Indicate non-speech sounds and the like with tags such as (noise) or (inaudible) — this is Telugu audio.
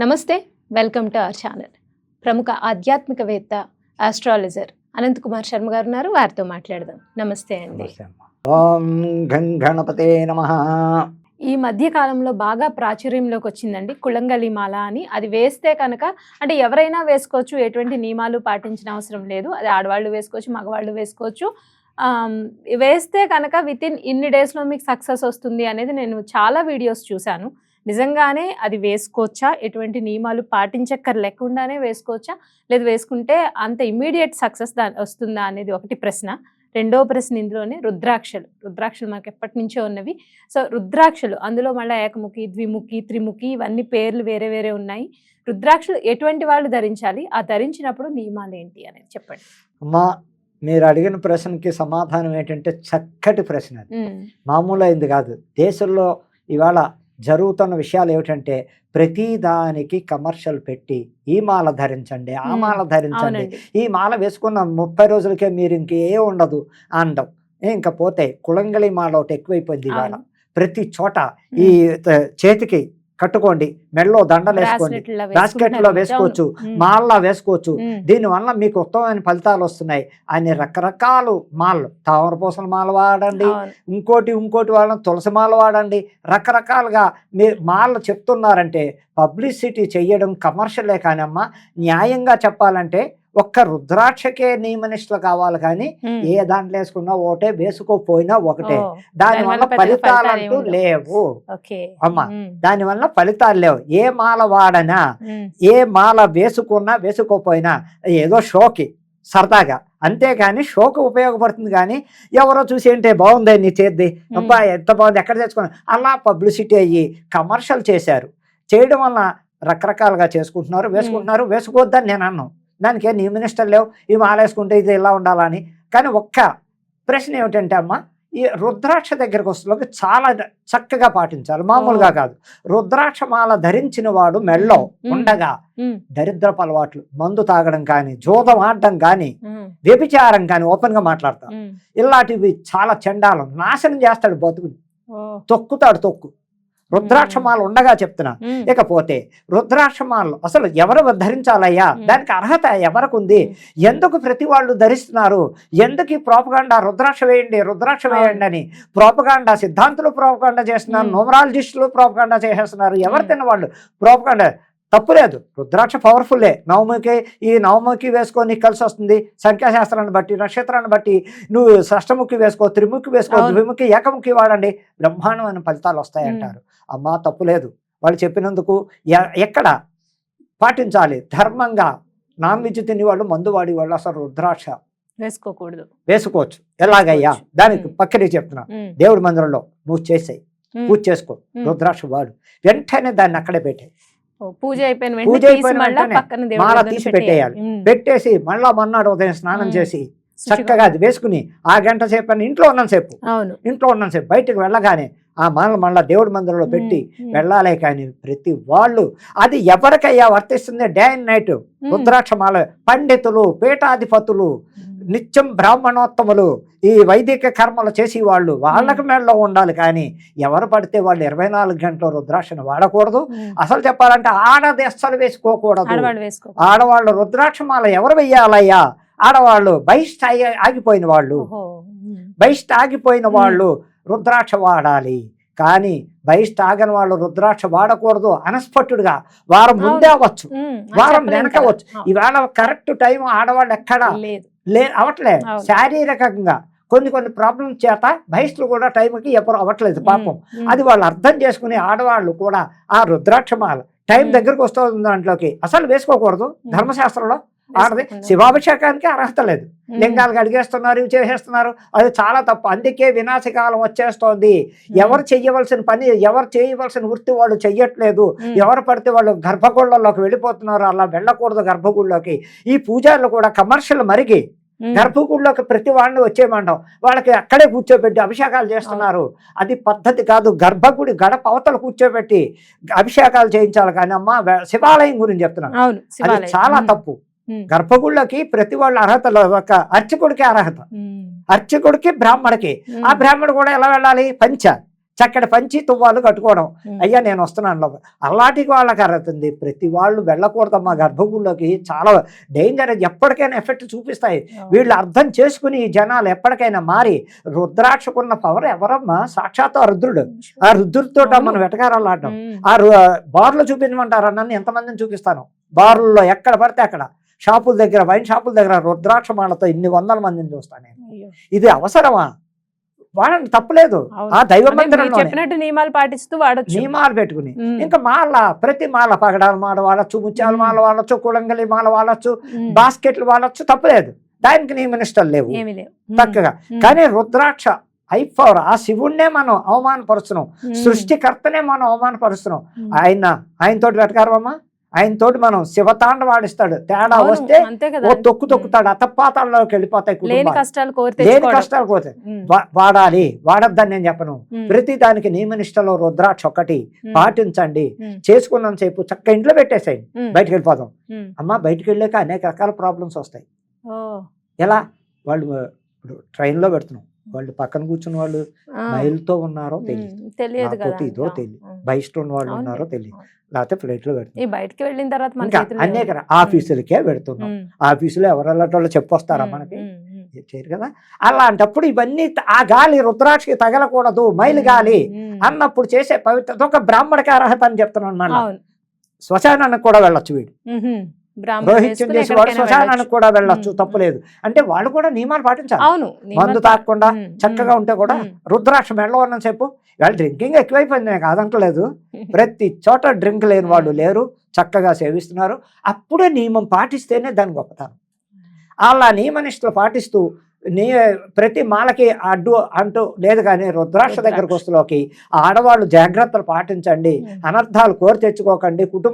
నమస్తే వెల్కమ్ టు అవర్ ఛానల్. ప్రముఖ ఆధ్యాత్మికవేత్త ఆస్ట్రాలజర్ అనంత్ కుమార్ శర్మ గారు ఉన్నారు. వారితో మాట్లాడదాం. నమస్తే అండి. ఓం గణపతే నమ. ఈ మధ్య కాలంలో బాగా ప్రాచుర్యంలోకి వచ్చిందండి కుళంగలి మాల అని. అది వేస్తే కనుక అంటే ఎవరైనా వేసుకోవచ్చు ఎటువంటి నియమాలు పాటించిన అవసరం లేదు. అది ఆడవాళ్ళు వేసుకోవచ్చు మగవాళ్ళు వేసుకోవచ్చు. వేస్తే కనుక విత్ ఇన్ ఇన్ని డేస్లో మీకు సక్సెస్ వస్తుంది అనేది నేను చాలా వీడియోస్ చూశాను. నిజంగానే అది వేసుకోవచ్చా? ఎటువంటి నియమాలు పాటించక్కర్ లేకుండానే వేసుకోవచ్చా? లేదు వేసుకుంటే అంత ఇమ్మీడియట్ సక్సెస్ దా వస్తుందా అనేది ఒకటి ప్రశ్న. రెండో ప్రశ్న ఇందులోనే రుద్రాక్షలు. రుద్రాక్షలు మనకు ఎప్పటి నుంచో ఉన్నవి. సో రుద్రాక్షలు అందులో మళ్ళీ ఏకముఖి ద్విముఖి త్రిముఖి ఇవన్నీ పేర్లు వేరే వేరే ఉన్నాయి. రుద్రాక్షలు ఎటువంటి వాళ్ళు ధరించాలి? ఆ ధరించినప్పుడు నియమాలు ఏంటి అనేది చెప్పండి. అమ్మా మీరు అడిగిన ప్రశ్నకి సమాధానం ఏంటంటే చక్కటి ప్రశ్న మామూలు అయింది కాదు. దేశంలో ఇవాళ జరుగుతున్న విషయాలు ఏమిటంటే ప్రతి దానికి కమర్షియల్ పెట్టి ఈ మాల ధరించండి ఆ. మాల ధరించండి ఈ మాల వేసుకున్న ముప్పై రోజులకే మీరు ఇంకే ఉండదు అనడం ఇంకా పోతే మాల ఒకటి ఎక్కువైపోయింది ఇవాళ. ప్రతి చోట ఈ చేతికి కట్టుకోండి మెడలో దండలు వేసుకోండి Bracelet లా basket లో వేసుకుంటున్నారు. వేసుకోవచ్చు అవును. మాల్లా వేసుకోవచ్చు ఉమ్. దీనివల్ల మీకు ఉత్తమమైన ఫలితాలు వస్తున్నాయి అన్ని రకరకాలు మాలలు తామరపూసల మాల వాడండి. ఇంకోటి ఇంకోటి వాడండి తులసి మాల వాడండి రకరకాలుగా మీరు మాలలు చెప్తున్నారంటే పబ్లిసిటీ చెయ్యడం కమర్షియలే కానమ్మా న్యాయంగా చెప్పాలంటే ఒక్క రుద్రాక్షకే నియమనిష్టలు కావాలి కానీ. ఏ దాంట్లో వేసుకున్నా ఒకటే వేసుకోపోయినా ఒకటే దానివల్ల ఫలితాలు అంటూ. లేవు అమ్మా. ఉమ్. దానివల్ల ఫలితాలు లేవు ఏ మాల వాడనా. ఏ మాల వేసుకున్నా వేసుకోపోయినా ఏదో షోకి సరదాగా అంతేగాని షోకి ఉపయోగపడుతుంది కానీ ఎవరో చూసి ఏంటే బాగుంది నీ చేద్ది. అబ్బా ఎంత బాగుంది ఎక్కడ తెచ్చుకున్నా అలా పబ్లిసిటీ అయ్యి కమర్షియల్ చేశారు చేయడం వల్ల రకరకాలుగా చేసుకుంటున్నారు వేసుకుంటున్నారు వేసుకోవద్దని నేను అన్నాను దానికి ఏ నియమనిష్టలు లేవు ఈ మాల వేసుకుంటే ఇది ఇలా ఉండాలని కానీ ఒక్క ప్రశ్న ఏమిటంటే అమ్మ ఈ రుద్రాక్ష దగ్గరకు వస్తున్నప్పుడు చాలా చక్కగా పాటించాలి మామూలుగా. కాదు రుద్రాక్ష మాల ధరించిన వాడు మెళ్ళో. ఉండగా. దరిద్రపు అలవాట్లు మందు తాగడం కానీ జూదం ఆడడం కానీ. వ్యభిచారం కానీ ఓపెన్గా మాట్లాడతాం ఉమ్. ఇలాంటివి చాలా చండాలం నాశనం చేస్తాడు బతుకు ఓ. తొక్కుతాడు తొక్కు రుద్రాక్షమాల ఉండగా చెప్తున్నా. ఇకపోతే రుద్రాక్షమాలు అసలు ఎవరు ధరించాలయ్యా. దానికి అర్హత ఎవరికి ఉంది ఎందుకు ప్రతి వాళ్ళు ధరిస్తున్నారు ఎందుకు ఈ ప్రోపగాండా రుద్రాక్ష వేయండి రుద్రాక్ష. వేయండి అని ప్రోపగాండా సిద్ధాంతులు ప్రోపగాండా చేస్తున్నారు మ్మ్. న్యూమరాలజిస్టులు ప్రోపగాండా చేసేస్తున్నారు ఎవరు. తిన్నవాళ్ళు ప్రోపగాండా తప్పులేదు రుద్రాక్ష పవర్ఫుల్లే. నవమికి ఈ నవమికి వేసుకో నీకు కలిసి వస్తుంది. సంఖ్యాశాస్త్రాన్ని బట్టి నక్షత్రాన్ని బట్టి నువ్వు షష్టముఖి వేసుకో త్రిముఖి వేసుకో. ద్విముఖి ఏకముఖి వాడండి. బ్రహ్మాండమైన ఫలితాలు వస్తాయంటారు. అమ్మా తప్పులేదు వాళ్ళు చెప్పినందుకు ఎక్కడ పాటించాలి? ధర్మంగా నాన్ వెజ్ తిని వాళ్ళు మందు వాడి వాళ్ళు అసలు రుద్రాక్ష. వేసుకోకూడదు. వేసుకోవచ్చు. ఎలాగయ్యా. దానికి. పక్కనే చెప్తున్నా. దేవుడి మందిరంలో నువ్వు చేసాయి. పూజ చేసుకో. రుద్రాక్ష వాడు. వెంటనే దాన్ని అక్కడే పెట్టే ఓ, పూజ అయిపోయిన పూజ తీసి అయిపోయిన మాల పెట్టేయాలి. పెట్టేసి మళ్ళా మన్నాడు ఉదయం స్నానం. చేసి. చక్కగా అది వేసుకుని ఆ గంట సేపు అని ఇంట్లో ఉన్నాను సేపు అవును ఇంట్లో ఉన్నాను సేపు బయటకు వెళ్ళగానే ఆ మాల మళ్ళా దేవుడి మందిరంలో పెట్టి. వెళ్ళాలే కానీ ప్రతి వాళ్ళు. అది ఎవరికయ్యా వర్తిస్తుంది? Day and night. రుద్రాక్షమాల పండితులు పీఠాధిపతులు నిత్యం బ్రాహ్మణోత్తములు ఈ వైదిక కర్మలు చేసి వాళ్ళు వాళ్ళకి మేడలో ఉండాలి కానీ ఎవరు పడితే వాళ్ళు ఇరవై నాలుగు గంటలు రుద్రాక్షను వాడకూడదు. అసలు చెప్పాలంటే ఆడది అస్సలు వేసుకోకూడదు. ఆడవాళ్ళు ఆడవాళ్ళు రుద్రాక్షమాల ఎవరు వెయ్యాలయ్యా? ఆడవాళ్ళు బహిష్ట ఆగి- ఆగిపోయిన వాళ్ళు. బహిష్ట ఆగిపోయిన వాళ్ళు రుద్రాక్ష వాడాలి. కానీ బహిష్ట ఆగని వాళ్ళు రుద్రాక్ష వాడకూడదు అనస్పట్టుడుగా వారం ముందే అవ్వచ్చు. వారం చెప్పలేం వెనక కదా. వచ్చు. ఇవాళ కరెక్ట్ టైం ఆడవాళ్ళు ఎక్కడ? లే అవట్లే. శారీరకంగా కొన్ని కొన్ని ప్రాబ్లమ్స్ చేత బహిష్టులు కూడా టైంకి ఎవరు అవ్వట్లేదు పాపం. అది వాళ్ళు అర్థం చేసుకుని ఆడవాళ్ళు కూడా ఆ రుద్రాక్షమాల టైం. దగ్గరకు వస్తుంది దాంట్లోకి. అసలు వేసుకోకూడదు ధర్మశాస్త్రంలో. ఆడది. శివాభిషేకానికి అర్హత లేదు ఉమ్. లింగాలు అడిగేస్తున్నారు ఇవి చేసేస్తున్నారు అది చాలా తప్పు అందుకే వినాశకాలం వచ్చేస్తోంది ఎవరు చెయ్యవలసిన పని ఎవరు చేయవలసిన వృత్తి వాళ్ళు చెయ్యట్లేదు. ఎవరు పడితే వాళ్ళు గర్భగుళ్ళలోకి వెళ్ళిపోతున్నారు అలా వెళ్ళకూడదు గర్భగుళ్ళలోకి ఈ పూజారులు కూడా కమర్షియల్ మరిగి. గర్భగుడిలోకి ప్రతి వాడిని వచ్చేయమంటాం వాళ్ళకి అక్కడే కూర్చోబెట్టి అభిషేకాలు చేస్తున్నారు అది పద్ధతి కాదు గర్భగుడి గడప అవతల కూర్చోబెట్టి అభిషేకాలు చేయించాలి కానీ అమ్మ శివాలయం గురించి చెప్తున్నాను అది. చాలా. తప్పు. గర్భగుళ్ళకి ప్రతి వాళ్ళ అర్హత. ఒక అర్చకుడికి అర్హత. అర్చకుడికి బ్రాహ్మడికి. ఉమ్. ఆ బ్రాహ్మడు కూడా ఎలా వెళ్ళాలి? పంచ. చక్కటి పంచి తువ్వాలు కట్టుకోవడం. అయ్యా నేను వస్తున్నాను అలాంటి వాళ్ళకి అర్హతుంది ప్రతి వాళ్ళు వెళ్ళకూడదమ్మా. గర్భగుడిలోకి చాలా డేంజర్. ఎప్పటికైనా ఎఫెక్ట్ చూపిస్తాయి. వీళ్ళు అర్థం చేసుకుని జనాలు ఎప్పటికైనా మారి రుద్రాక్షకున్న పవర్ ఎవరమ్మా? సాక్షాత్ ఆ రుద్రుడు. ఆ రుద్రుడితో. మనం వెటకారాలు ఆడడం. ఉమ్. ఆ బార్లు చూపించమంటారా? నన్ను ఎంతమందిని చూపిస్తాను? బార్లలో ఎక్కడ పడితే అక్కడ. షాపుల దగ్గర వైన్ షాపుల దగ్గర రుద్రాక్ష మాలతో ఇన్ని వందల మందిని చూస్తాను నేను. ఇది అవసరమా? వాడండి తప్పలేదు. ఆ దైవ చెప్పినట్టు నియమాలు పాటిస్తూ వాడచ్చు. నియమాలు పెట్టుకుని. ఇంకా మాల ప్రతి మాల పగడాల మాల వాడచ్చు ముత్యాల మాల వాడచ్చు కుళంగలి మాల వాడచ్చు. బాస్కెట్లు వాడచ్చు తప్పలేదు. దానికి నీ మినిస్టర్ లేవు. చక్కగా. కానీ రుద్రాక్ష హైపవర్ ఆ శివుణ్ణే మనం అవమానపరుస్తున్నాం. సృష్టికర్తనే మనం అవమానపరుస్తున్నాం. ఆయన ఆయనతోటి వెటకారమమ్మా ఆయనతోటి మనం శివతాండ వాడిస్తాడు తేడా వస్తే ఓ తొక్కు తొక్కుతాడు అతపాతాల్లోకి వెళ్ళిపోతాయి లేని. కష్టాలు కోరి లేని తెచ్చుకోవడం. కష్టాలు పోతాయి ఉమ్. వా- వాడాలి వాడొద్దని నేను చెప్పను. ప్రతి దానికి నియమనిష్టలో రుద్రాక్ష ఒకటి. పాటించండి ఉమ్. చేసుకున్నంత సేపు చక్కగా ఇంట్లో పెట్టేసేయండి ఉమ్. బయటకు వెళ్ళిపోదాం. అమ్మ బయటకు వెళ్ళాక అనేక రకాల ప్రాబ్లమ్స్ వస్తాయి. ఎలా వాళ్ళు ఇప్పుడు ట్రైన్లో పెడుతున్నాం వాళ్ళు పక్కన కూర్చున్న వాళ్ళు. మైల్తో ఉన్నారో తెలియదు కదా ఇదో. తెలియదు. బయట ఉన్న వాళ్ళు. ఉన్నారో తెలియదు. లేకపోతే ప్లేట్లో పెడుతున్నాం ఈ బయటికి వెళ్ళిన తర్వాత ఏముంది? ర- ఆఫీసులకే పెడుతున్నాం. ఆఫీసులో ఎవరు వెళ్ళటోళ్ళు చెప్పొస్తారా. మనకి. చేయరు కదా అలాంటప్పుడు ఇవన్నీ ఆ గాలి రుద్రాక్షకి తగలకూడదు మైలు గాలి. అన్నప్పుడు చేసే పవిత్రత ఒక బ్రాహ్మడికి అర్హత అని చెప్తున్నాను మళ్ళీ శ్మశానానికి కూడా వెళ్ళొచ్చు వీడు చేసి వాడు శ్మశానానికి. కూడా వెళ్ళొచ్చు. తప్పులేదు అంటే వాళ్ళు కూడా నియమాలు పాటించాలి అవును మందు ఉమ్. చక్కగా ఉంటే కూడా. రుద్రాక్ష ఉన్న సేపు వాళ్ళు డ్రింకింగ్ ఎక్కువైపోయింది నేను కాదంటలేదు (laughs) ప్రతి చోట డ్రింక్ లేని వాళ్ళు లేరు చక్కగా సేవిస్తున్నారు అప్పుడే నియమం పాటిస్తేనే దాని గొప్పతనం అలా నియమనిష్టలు పాటిస్తూ నీ ప్రతి మాలకి అడ్డు అంటూ లేదు కానీ రుద్రాక్ష దగ్గరకు వస్తులోకి ఆడవాళ్ళు జాగ్రత్తలు పాటించండి. అనర్థాలు కోరి తెచ్చుకోకండి కుటుంబ